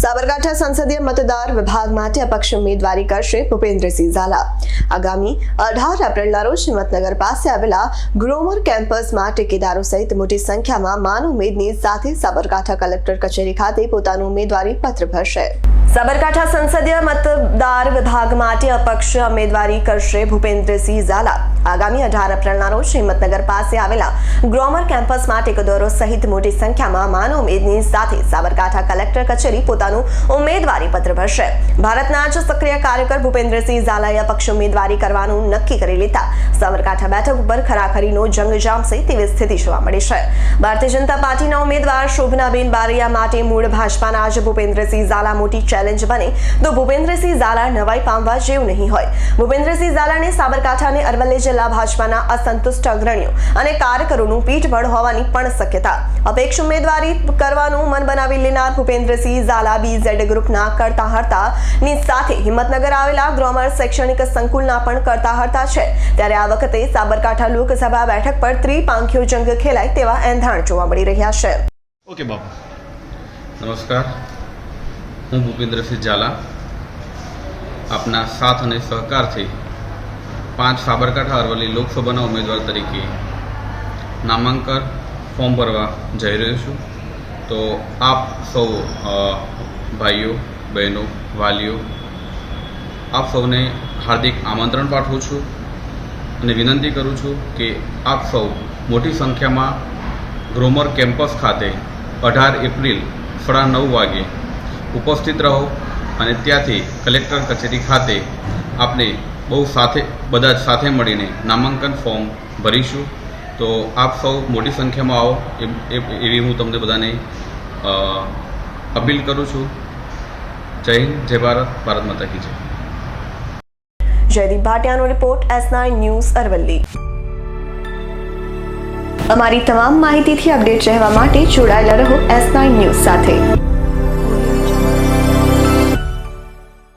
સાબરકાંઠા સંસદીય મતદાર વિભાગ માટે અપક્ષ ઉમેદવારી કરશે ભૂપેન્દ્રસિંહ ઝાલા. આગામી અઢાર એપ્રિલના રોજ હિંમતનગર પાસે આવેલા ગ્રોમર કેમ્પસમાં ટેકેદારો સહિત મોટી સંખ્યામાં માન ઉમેદની સાથે સાબરકાંઠા કલેક્ટર કચેરી ખાતે પોતાનું ઉમેદવારી પત્ર ભરશે. સાબરકાંઠા સંસદીય મતદાર વિભાગ માટે અપક્ષ ઉમેદવારી કરશે ભૂપેન્દ્રસિંહ ઝાલા. આગામી અઢાર એપ્રિલના રોજ હિંમતનગર પાસે આવેલા ગ્રોમર કેમ્પસમાં ટેકેદારો સહિત મોટી સંખ્યામાં માન ઉમેદની સાથે સાબરકાંઠા કલેક્ટર કચેરી પોતાનું ઉમેદવારી પત્ર ભરશે. ભારતના જ સક્રિય કાર્યકર ભૂપેન્દ્રસિંહ ઝાલાએ અપક્ષ ઉમેદવારી કરવાનું નક્કી કરી લેતા સાબરકાંઠા બેઠક ઉપર ખરાખરીનો જંગ જામશે તેવી સ્થિતિ જોવા મળી છે. ભારતીય જનતા પાર્ટીના ઉમેદવાર શોભનાબેન બારૈયા માટે મૂળ ભાજપાના જ ભૂપેન્દ્રસિંહ ઝાલા મોટી ચેલેન્જ બને તો ભૂપેન્દ્રસિંહ ઝાલા નવાઈ પામવા જેવું નહીં હોય. ભૂપેન્દ્રસિંહ ઝાલાને સાબરકાંઠા અને અરવલ્લી જિલ્લા ભાજપાના અસંતુષ્ટ અગ્રણીઓ અને કાર્યકરોનું પીઠબળ હોવાની પણ શક્યતા. અપેક્ષ ઉમેદવારી કરવાનું મન બનાવી લેનાર ભૂપેન્દ્રસિંહ ઝાલા બીઝેડ ગ્રુપના કરતા હર્તા ની સાથે હિંમતનગર આવેલા ગ્રોમર શૈક્ષણિક સંકુલના પણ કરતા હર્તા છે. ત્યારે આ વખતે સાબરકાંઠા લોકસભા બેઠક પર ત્રિપાંખીઓ જંગ ખેલાય તેવા એંધાણ જોવા મળી રહ્યા છે. ઓકે બાપુ. નમસ્કાર. હું ભૂપેન્દ્રસિંહ ઝાલા. આપના સાથ અને સહકારથી પાંચ સાબરકાંઠા અરવલ્લી લોકસભાના ઉમેદવાર તરીકે નામાંકન ફોર્મ ભરવા જઈ રહ્યો છું. તો આપ સૌ ભાઈઓ, બહેનો, વાલીઓ, આપ સૌને હાર્દિક આમંત્રણ પાઠવું છું અને વિનંતી કરું છું કે આપ સૌ મોટી સંખ્યામાં ગ્રોમર કેમ્પસ ખાતે અઢાર એપ્રિલ સાડા નવ વાગે ઉપસ્થિત રહો અને ત્યાંથી કલેક્ટર કચેરી ખાતે આપણે બહુ સાથે બધા જ સાથે મળીને નામાંકન ફોર્મ ભરીશું. તો આપ સૌ મોટી સંખ્યામાં આવો. એવી હું તમને બધાને અપીલ કરું છું. જય હિન્દ, જય ભારત ભારત માતા કી જય. Jaydeep ભાટિયાનો report S nine news Aravalli. અમારી તમામ માહિતીથી અપડેટ રહેવા માટે જોડાયેલા રહો એસ નાઇન ન્યૂઝ સાથે.